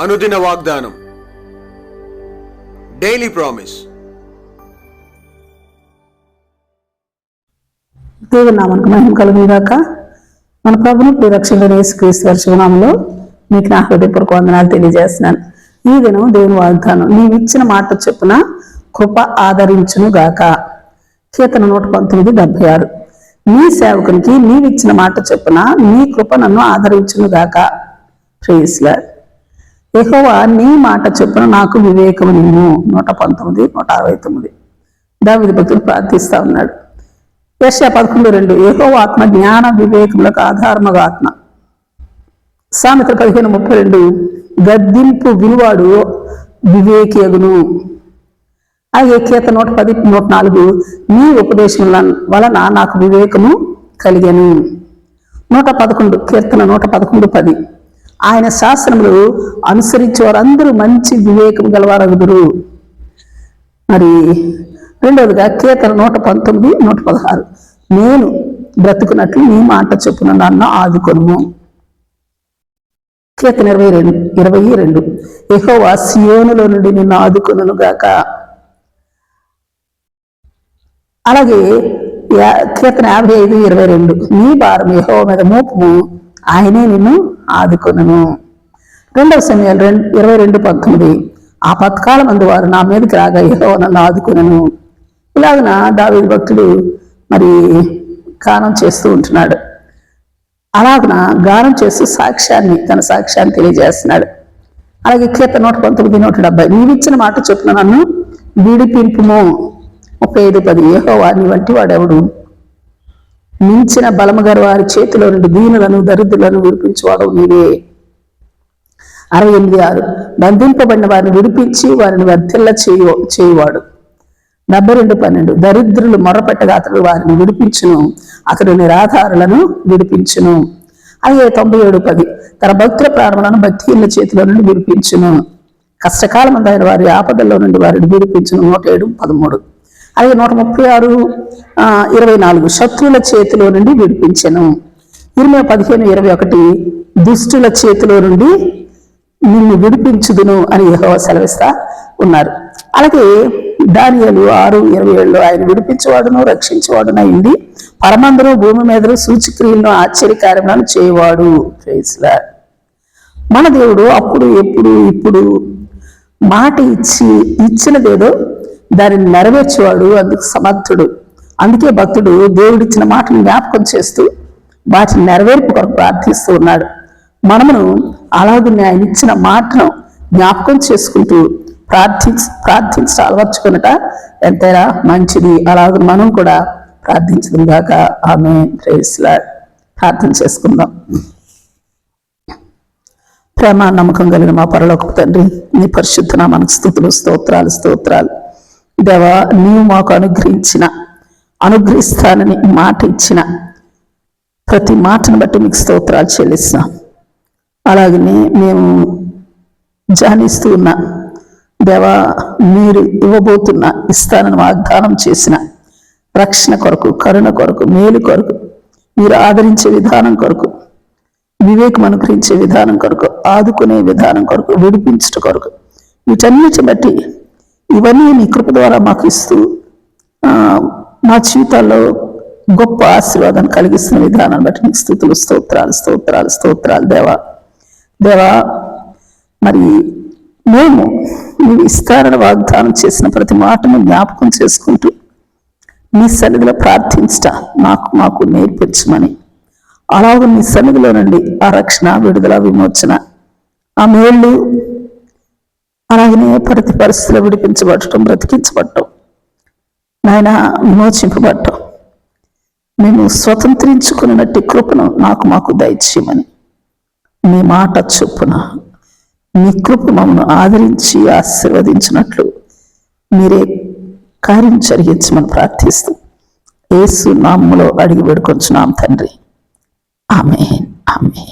అనుదిన వాగ్దానం. Daily promise దేవుని నామానికి మహిమ కలుగుగాక మన ప్రభుని ప్రియరక్షకుడైన యేసుక్రీస్తు వారి శుభనామంలో మీకు నా హృదయపూర్వక వందనాలు తెలియజేస్తున్నాను. ఈ దినం దేవుని వాగ్దానం. నీవు ఇచ్చిన మాట చొప్పున కృప ఆదరించును గాక కీర్తన నూట పంతొమ్మిది డెబ్బై ఆరు. నీ సేవకునికి నీవిచ్చిన మాట చొప్పున నీ కృప నన్ను ఆదరించును గాక ప్రేస్లా యెహోవా నీ మాట చొప్పున నాకు వివేకము నిన్ను. నూట పంతొమ్మిది నూట అరవై తొమ్మిది. దావిది భక్తులు ప్రార్థిస్తా ఉన్నాడు. యశ పదకొండు రెండు ఏహో ఆత్మ జ్ఞాన వివేకములకు ఆధారముగా ఆత్మ. సామెత పదిహేను ముప్పై రెండు గద్దింపు విలువాడు వివేకియగును. అలాగే కీర్త నూట పది నూట నాలుగు నీ ఉపదేశం వలన నాకు వివేకము కలిగను. నూట పదకొండు కీర్తన నూట పదకొండు పది. ఆయన శాస్త్రములు అనుసరించే వారందరూ మంచి వివేకం గలవారగుదురు. మరి రెండవదిగా కీర్తన నూట పంతొమ్మిది నూట పదహారు. నేను బ్రతుకున్నట్లు నీ మాట చెప్పున నన్ను ఆదుకొను కీర్తన ఇరవై రెండు ఇరవై రెండు. ఎహోవా సియోనులో నుండి నిన్ను ఆదుకొను గాక. అలాగే యా- కీర్తన యాభై ఐదు ఇరవై రెండు. నీ భారం యెహోవా మీద మోపము. ఆయనే నిన్ను ఆదుకొనను. రెండవ సమయాలు రెండు ఇరవై రెండు పంతొమ్మిది. ఆ పథకాల మందు వారు నా మీదకి రాగా ఏదో నన్ను ఆదుకొనును. ఇలాగన దావి భక్తుడు మరి గానం చేస్తూ ఉంటున్నాడు. అలాగన గానం చేస్తూ సాక్ష్యాన్ని తన సాక్ష్యాన్ని తెలియజేస్తున్నాడు. అలాగే కీర్త నూట పంతొమ్మిది నూట డెబ్బై నీవిచ్చిన మాట చొప్పున నన్ను విడిపింపుము. ముప్పై ఐదు పది. ఏహో వాడిని వంటి వాడెవడు? మించిన బలము గారు వారి చేతిలో నుండి దీనులను దరిద్రులను విడిపించువాడు నీవే. అరవై ఎనిమిది ఆరు. బంధింపబడిన వారిని విడిపించి వారిని వర్ధిల్ల చేయు చేయువాడు. డెబ్బై రెండు పన్నెండు. దరిద్రులు మొరపెట్టగా అతడు వారిని విడిపించును. అతడు నిరాధారులను విడిపించును. అలాగే తొంభై ఏడు పది. తన భక్తుల ప్రారంభాలను భక్తిహీనుల చేతిలో నుండి విడిపించును. కష్టకాలం అయిన వారి ఆపదల్లో నుండి వారిని విడిపించును. నూట ఏడు పదమూడు. అలాగే నూట ముప్పై ఆరు ఇరవై నాలుగు శత్రువుల చేతిలో నుండి విడిపించెను. ఇరవై పదిహేను ఇరవై ఒకటి దుష్టుల చేతిలో నుండి నిన్ను విడిపించుదును అని యెహోవా సెలవిస్తా ఉన్నారు. అలాగే దానియలు ఆరు ఇరవై ఏళ్ళు ఆయన విడిపించేవాడును రక్షించేవాడును అయింది పరమందరూ భూమి మీద సూచిక్రియలను ఆశ్చర్యకార్యములను చేయవాడు. మన దేవుడు అప్పుడు ఎప్పుడు ఇప్పుడు మాట ఇచ్చి ఇచ్చినదేదో దానిని నెరవేర్చేవాడు అందుకు సమర్థుడు. అందుకే భక్తుడు దేవుడిచ్చిన మాటను జ్ఞాపకం చేస్తూ వాటిని నెరవేర్పు కొరకు ప్రార్థిస్తూ ఉన్నాడు. మనమును అలాగే ఆయన ఇచ్చిన మాటను జ్ఞాపకం చేసుకుంటూ ప్రార్థి ప్రార్థించి అలవర్చుకున్నట ఎంతైనా మంచిది. అలాగే మనం కూడా ప్రార్థించడం దాకా ఆమె ప్రేస్లా ప్రార్థన చేసుకుందాం. ప్రేమ నమ్మకం కలిగిన మా పరలోక తండ్రి నీ పరిశుద్ధ నామానికి స్థుతులు స్తోత్రాలు స్తోత్రాలు. దేవా నీవు మాకు అనుగ్రహించిన అనుగ్రహిస్తానని మాట ఇచ్చిన ప్రతి మాటను బట్టి మీకు స్తోత్రాలు చెల్లిస్తాం. అలాగనే మేము ధ్యానిస్తూ ఉన్న దేవా మీరు ఇవ్వబోతున్న ఇస్తానని వాగ్దానం చేసిన రక్షణ కొరకు కరుణ కొరకు మేలు కొరకు మీరు ఆదరించే విధానం కొరకు వివేకం అనుగ్రహించే విధానం కొరకు ఆదుకునే విధానం కొరకు విడిపించట కొరకు వీటన్నిటి బట్టి ఇవన్నీ నీ కృప ద్వారా మాకు ఇస్తూ మా జీవితాల్లో గొప్ప ఆశీర్వాదాన్ని కలిగిస్తున్న విధానాన్ని బట్టి నీకు స్థుతులు స్తోత్రాలు స్తోత్రాలు స్తోత్రాలు. దేవా దేవా మరి మేము నీ విస్తారణ వాగ్దానం చేసిన ప్రతి మాటను జ్ఞాపకం చేసుకుంటూ నీ సన్నిధిలో ప్రార్థించట నాకు మాకు నేర్పించమని. అలాగే నీ సన్నిధిలో నుండి ఆ రక్షణ విడుదల విమోచన ఆ మేళ్ళు అలాగనే ప్రతి పరిస్థితిలో విడిపించబడటం బ్రతికించబడటం. నాయన విమోచింపబడటం. మేము స్వతంత్రించుకున్నట్టు కృపను నాకు మాకు దయచేయమని. నీ మాట చొప్పున నీ కృప మమ్మల్ని ఆదరించి ఆశీర్వదించినట్లు మీరే కార్యం జరిగించమని ప్రార్థిస్తూ ఏసు నామములో అడిగి పెడుకొంచున్నాం తండ్రి. ఆమె ఆమె